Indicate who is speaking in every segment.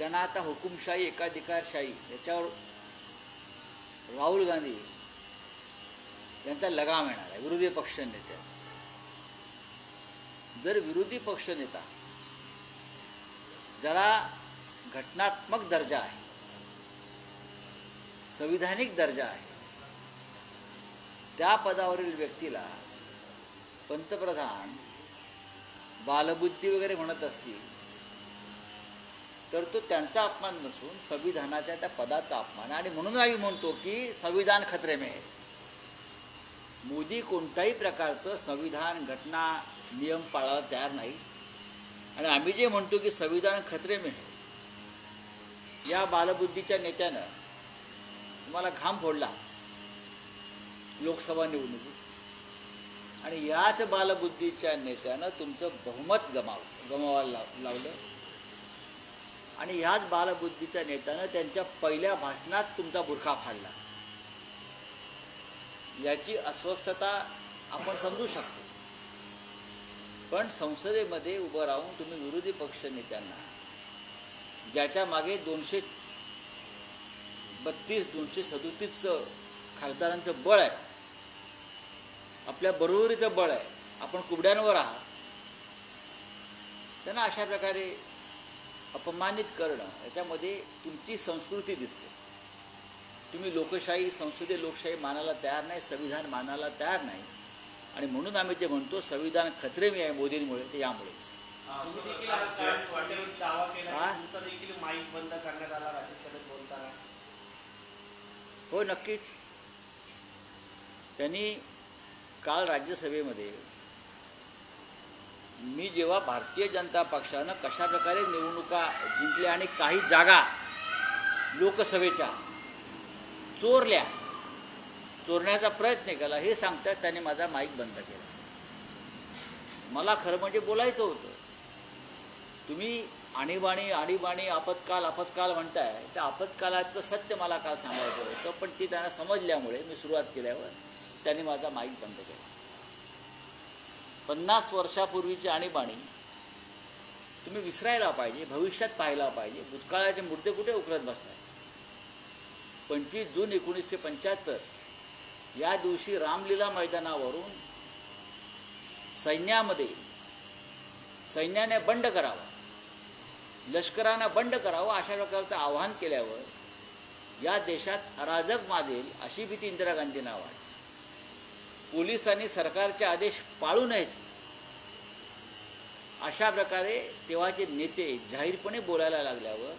Speaker 1: त्यांना आता हुकुमशाही एकाधिकारशाही याच्यावर राहुल गांधी यांचा लगाम येणार आहे विरोधी पक्ष नेत्या जर विरोधी पक्ष नेता ज्याला घटनात्मक दर्जा आहे संविधानिक दर्जा आहे त्या पदावरील व्यक्तीला पंतप्रधान बालबुद्धी वगैरे म्हणत असतील तर तो त्यांचा अपमान नसून संविधानाच्या त्या पदाचा अपमान आणि म्हणून आम्ही म्हणतो की संविधान खतरे में मोदी कोणत्याही प्रकारचं संविधान घटना नियम पाळायला तयार नाही. आणि आम्ही जे म्हणतो की संविधान खतरे में या बालबुद्धीच्या नेत्यानं तुम्हाला घाम फोडला लोकसभा निवडणुकीत. आणि याच बालबुद्धीच्या नेत्यानं तुमचं बहुमत गमाव गमावायला लाव लावलं. आणि ह्याच बालबुद्धीच्या नेत्यानं त्यांच्या पहिल्या भाषणात तुमचा बुरखा फाडला. याची अस्वस्थता आपण समजू शकतो. पण संसदेमध्ये उभं राहून तुम्ही विरोधी पक्ष नेत्यांना ज्याच्या मागे दोनशे बत्तीस दोनशे सदोतीस खासदारांचं बळ आहे आपल्या बरोबरीचं बळ आहे आपण कुबड्यांवर आहात त्यांना अशा प्रकारे अपमानित करणं याच्यामध्ये तुमची संस्कृती दिसते. तुम्ही लोकशाही संसदीय लोकशाही मानायला तयार नाही संविधान मानायला तयार नाही. आणि म्हणून आम्ही जे म्हणतो संविधान खतरे मी आहे मोदींमुळे ते यामुळेच.
Speaker 2: हो
Speaker 1: नक्कीच. त्यांनी काल राज्यसभेमध्ये मी जेव्हा भारतीय जनता पक्षानं कशा प्रकारे निवडणुका जिंकल्या आणि काही जागा लोकसभेच्या चोरल्या चोरण्याचा प्रयत्न केला हे सांगतात त्याने माझा माईक बंद केला. मला खरं म्हणजे बोलायचं होतं. तुम्ही आणीबाणी आणीबाणी आपत्काल आपत्काल म्हणताय. त्या आपत्कालाचं सत्य मला काल सांगायचं होतं पण ती त्यांना समजल्यामुळे मी सुरुवात केल्यावर त्यांनी माझा माईक बंद केला. पन्नास वर्षापूर्वीची आणीबाणी तुम्ही विसरायला पाहिजे भविष्यात पाहायला पाहिजे. भूतकाळाचे मुद्दे कुठे उकरत बसतात पंचवीस जून एकोणीसशे पंच्याहत्तर या दिवशी रामलीला मैदानावरून सैन्यामध्ये सैन्याने बंड करावा. लष्करानं बंड करावं अशा प्रकारचं आवाहन केल्यावर या देशात अराजक माजेल अशी भीती इंदिरा गांधींना वाटते पोलिसांनी सरकारचे आदेश पाळू नयेत. अशा प्रकारे तेव्हाचे नेते जाहीरपणे बोलायला लागल्यावर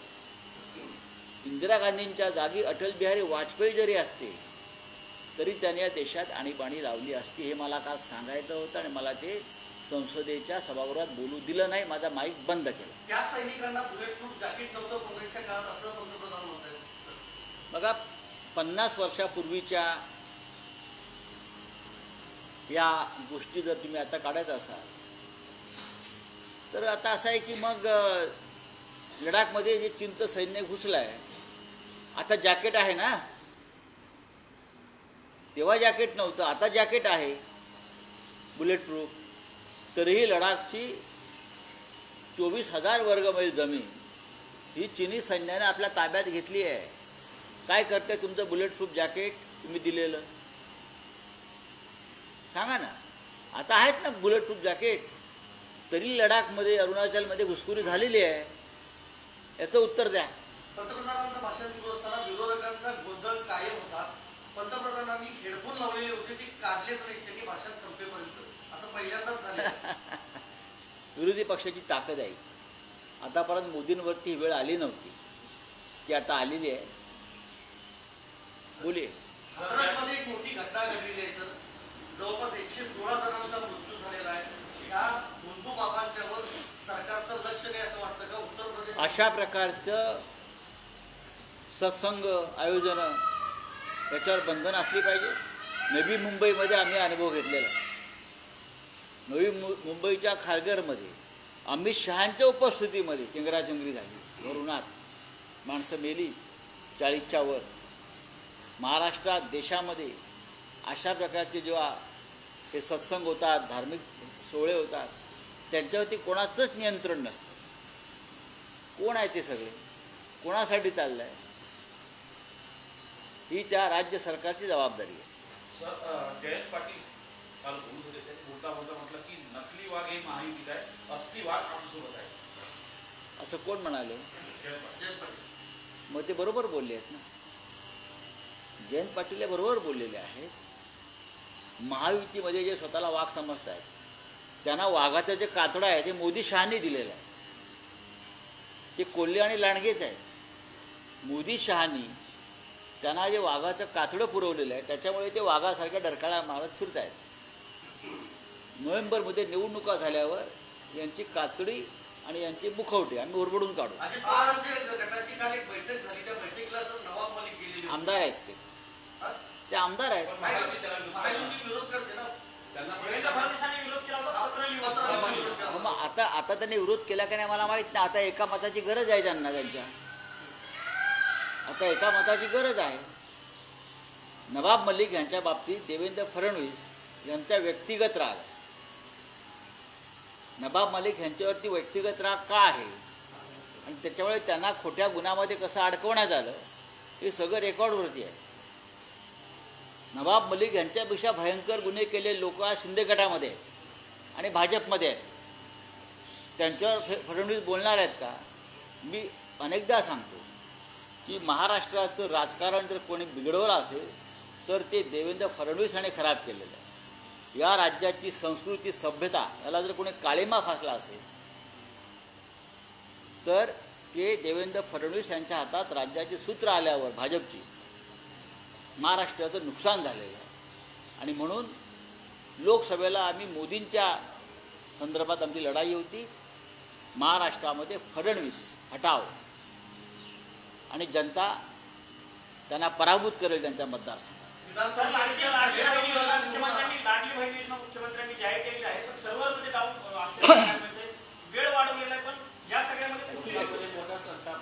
Speaker 1: इंदिरा गांधींच्या जागी अटल बिहारी वाजपेयी जरी असते तरी त्यांनी या देशात आणीबाणी लावली असती हे मला काल सांगायचं होतं आणि मला ते संसदेच्या सभागृहात बोलू दिलं नाही माझा माईक बंद केला.
Speaker 3: त्या सैनिकांना
Speaker 1: बघा पन्नास वर्षापूर्वीच्या या गोष्टी जर तुम्ही आता काढत असाल तर आता असं आहे की मग लडाखमध्ये जे चिंत सैन्य घुसलं आहे आता जॅकेट आहे ना? तेव्हा जॅकेट नव्हतं आता जॅकेट आहे. बुलेट प्रूफ तरीही लडाखची चोवीस हजार वर्गमैल जमीन ही चिनी सैन्याने आपल्या ताब्यात घेतली आहे. काय करते तुमचं बुलेट प्रूफ जॅकेट? तुम्ही दिलेलं. सांगा ना. आता आहेत ना बुलेट प्रूफ जॅकेट. तरी लडाखमध्ये अरुणाचलमध्ये घुसखोरी झालेली आहे. याचं उत्तर द्या.
Speaker 3: पंतप्रधानांचं भाषण सुरू असताना विरोधकांचा गोंधळ कायम होता. पंतप्रधानांनी हेडफोन लावलेले होते ते काढलेच नाहीत. त्यांनी भाषण संपेपर्यंत. असं पहिल्यांदाच झालं
Speaker 1: विरोधी पक्षाची ताकद आहे. आतापर्यंत मोदींवरती ही वेळ आली नव्हती. ती आता आलेली आहे. बोले
Speaker 3: हाथरसमध्ये एक मोठी घटना घडलेली आहे सर. जवळपास एकशे सोळा जणांचा मृत्यू झालेला आहे. या हिंदू बाबांच्यावर सरकारचं लक्ष नाही असं वाटतं का? उत्तर प्रदेश
Speaker 1: अशा प्रकारचं सत्संग आयोजनं याच्यावर बंधन असली पाहिजे. नवी मुंबईमध्ये आम्ही अनुभव घेतलेला नवी मु मुंबईच्या खारघरमध्ये अमित शहांच्या उपस्थितीमध्ये चिंगराचिंगरी झाली. वरुणात माणसं मेली चाळीसच्या वर. महाराष्ट्रात देशामध्ये अशा प्रकारचे जेव्हा हे सत्संग होतात धार्मिक सोहळे होतात त्यांच्यावरती कोणाचंच नियंत्रण नसतं. कोण आहे ते सगळे? कोणासाठी चाललं आहे ही त्या राज्य सरकारची जबाबदारी आहे.
Speaker 4: जयंत पाटील काल बोलत होते ते बोलता बोलता म्हटलं की नकली वाघ हे महायुतीत आहे असली वाघ आहे.
Speaker 1: असं कोण म्हणाले? मग ते बरोबर बोलले आहेत ना? जयंत पाटील बरोबर बोललेले आहेत. महायुतीमध्ये जे स्वतःला वाघ समजत आहेत त्यांना वाघाचं जे कातडं आहे ते मोदी शहानी दिलेलं आहे ते कोल्हे आणि लांडगेच आहेत मोदी शहानी त्यांना जे वाघाचं कातडं पुरवलेलं आहे त्याच्यामुळे ते वाघासारख्या डरकाळ्या मारत फिरत आहेत नोव्हेंबरमध्ये निवडणुका झाल्यावर यांची कातडी आणि यांची मुखवटे आम्ही उरबडून काढू. आमदार आहेत ते? ते आमदार आहेत. मग आता आता त्यांनी विरोध केला का नाही मला माहीत नाही. आता एका मताची गरज आहे त्यांना त्यांच्या. आता एका मताची गरज आहे. नवाब मलिक यांच्या बाबतीत देवेंद्र फडणवीस यांचा व्यक्तिगत राग. नवाब मलिक यांच्यावरती व्यक्तिगत राग का आहे? आणि त्याच्यामुळे त्यांना खोट्या गुन्ह्यामध्ये कसं अडकवण्यात आलं हे सगळं रेकॉर्डवरती आहे. नवाब मलिक यांच्यापेक्षा भयंकर गुन्हे केलेले लोक आज शिंदे गटामध्ये आहेत आणि भाजपमध्ये आहेत. त्यांच्यावर फे- फडणवीस बोलणार आहेत का? मी अनेकदा सांगतो की महाराष्ट्राचं राजकारण जर कोणी बिघडवलं असेल तर ते देवेंद्र फडणवीस यांनी खराब केलेलं आहे. या राज्याची संस्कृती सभ्यता याला जर कोणी काळीमा फासला असेल तर ते देवेंद्र फडणवीस यांच्या हातात राज्याची सूत्र आल्यावर भाजपची महाराष्ट्राचं नुकसान झालेलं आहे. आणि म्हणून लोकसभेला आम्ही मोदींच्या संदर्भात आमची लढाई होती. महाराष्ट्रामध्ये फडणवीस हटाव. आणि जनता त्यांना पराभूत करेल त्यांच्या मतदारसंघात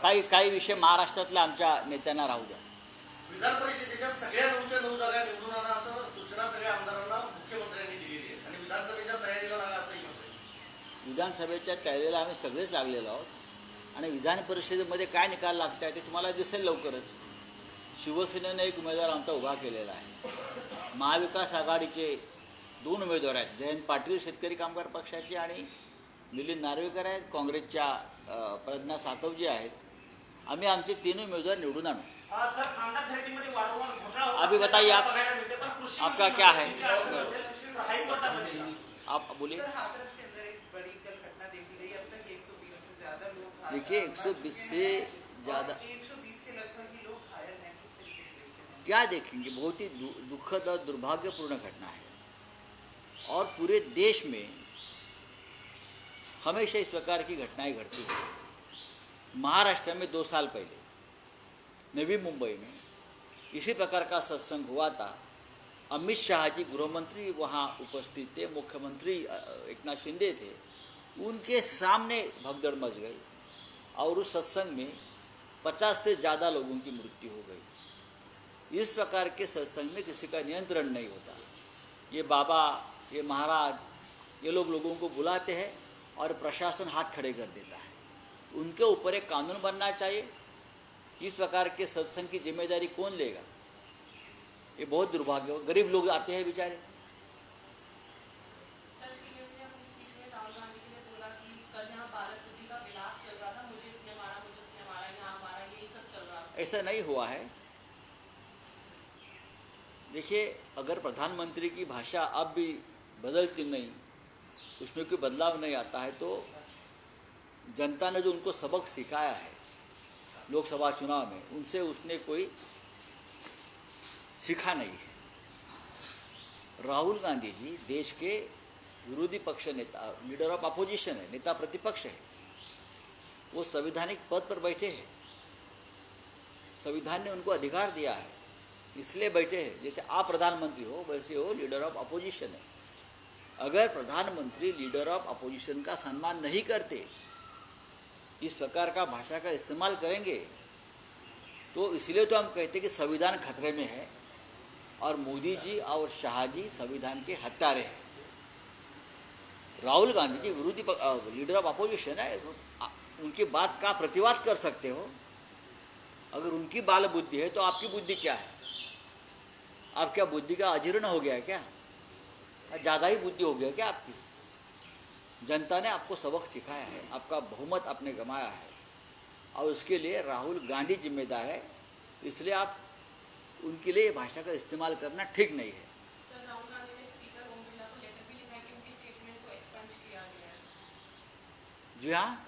Speaker 1: काही काही विषय महाराष्ट्रातल्या आमच्या नेत्यांना राहू द्या.
Speaker 3: विधान परिषदेच्या सगळ्या नऊच्या नऊ जागा निवडून आणा असं सूचना सगळ्या आमदारांना मुख्यमंत्र्यांनी दिलेली आहे. आणि विधानसभेच्या तयारीला लागा असंही म्हणतोय.
Speaker 1: विधानसभेच्या तयारीला आम्ही सगळेच लागलेलो आहोत. आणि विधान परिषदेमध्ये काय निकाल लागत आहे ते तुम्हाला दिसेल लवकरच. शिवसेनेनं एक उमेदवार आमचा उभा केलेला आहे. महाविकास आघाडीचे दोन उमेदवार आहेत. जयंत पाटील शेतकरी कामगार पक्षाचे आणि मिलिंद नार्वेकर आहेत. काँग्रेसच्या प्रज्ञा सातवजी आहेत. आम्ही आमचे तीनों उम्मीदवार निवड़ आणू. अभी बताइए आप आपका क्या है? आप बोलिए. देखिए 120 से ज़्यादा क्या देखेंगे बहुत ही दुखद और दुर्भाग्यपूर्ण घटना है। और पूरे देश में हमेशा इस प्रकार की घटनाएँ घटती हैं। महाराष्ट्र में दो साल पहले नवी मुंबई में इसी प्रकार का सत्संग हुआ था। अमित शाह जी गृहमंत्री वहाँ उपस्थित थे मुख्यमंत्री अ, एकनाथ शिंदे थे। उनके सामने भगदड़ मच गई और उस सत्संग में पचास से ज़्यादा लोगों की मृत्यु हो गई। इस प्रकार के सत्संग में किसी का नियंत्रण नहीं होता। ये बाबा ये महाराज ये लोग लोगों को बुलाते हैं और प्रशासन हाथ खड़े कर देता है। उनके ऊपर एक कानून बनना चाहिए। इस प्रकार के सत्संग की जिम्मेदारी कौन लेगा? ये बहुत दुर्भाग्य हो गरीब लोग आते हैं बेचारे।
Speaker 5: सर पीएम ने अपनी स्पीच में राहुल गांधी ने बोला कि कल यहाँ भारत बुद्धि का विलाप चल रहा था मुझे इसने मारा मुझे इसने मारा यहाँ मारा यही सब चल रहा था।
Speaker 1: ऐसा नहीं हुआ है। देखिए अगर प्रधानमंत्री की भाषा अब भी बदलती नहीं उसमें कोई बदलाव नहीं आता है तो जनता ने जो उनको सबक सिखाया है, लोकसभा चुनाव में, उनसे उसने कोई सीखा नहीं है। राहुल गांधी जी देश के विरोधी पक्ष नेता लीडर ऑफ़ अपोजिशन है, नेता प्रतिपक्ष है। वो संवैधानिक पद पर बैठे हैं। संविधान ने उनको अधिकार दिया है, इसलिए बैठे हैं। जैसे आप प्रधानमंत्री हो, वैसे हो लीडर ऑफ़ अपोजिशन है। अगर प्रधानमंत्री लीडर ऑफ़ अपोजिशन का सम्मान नहीं करते इस प्रकार का भाषा का इस्तेमाल करेंगे तो इसलिए तो हम कहते हैं कि संविधान खतरे में है और मोदी जी और शाह जी संविधान के हत्यारे हैं। राहुल गांधी जी विरोधी लीडर ऑफ़ अपोजिशन है उनकी बात का प्रतिवाद कर सकते हो। अगर उनकी बाल बुद्धि है तो आपकी बुद्धि क्या है? आप क्या बुद्धि का अजीर्ण हो गया है क्या? ज़्यादा ही बुद्धि हो गया क्या आपकी? जनता ने आपको सबक सिखाया है आपका बहुमत आपने गंवाया है। और उसके लिए राहुल गांधी जिम्मेदार है इसलिए आप उनके लिए भाषा का इस्तेमाल करना ठीक नहीं है। जी हाँ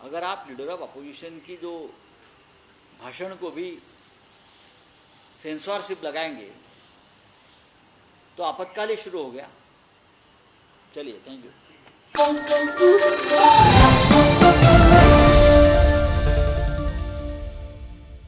Speaker 1: अगर आप लीडर ऑफ़ अपोजिशन की जो भाषण को भी सेंसरशिप लगाएँगे तो आपातकाल ही शुरू हो गया। चलिए thank you Boom, boom, boom.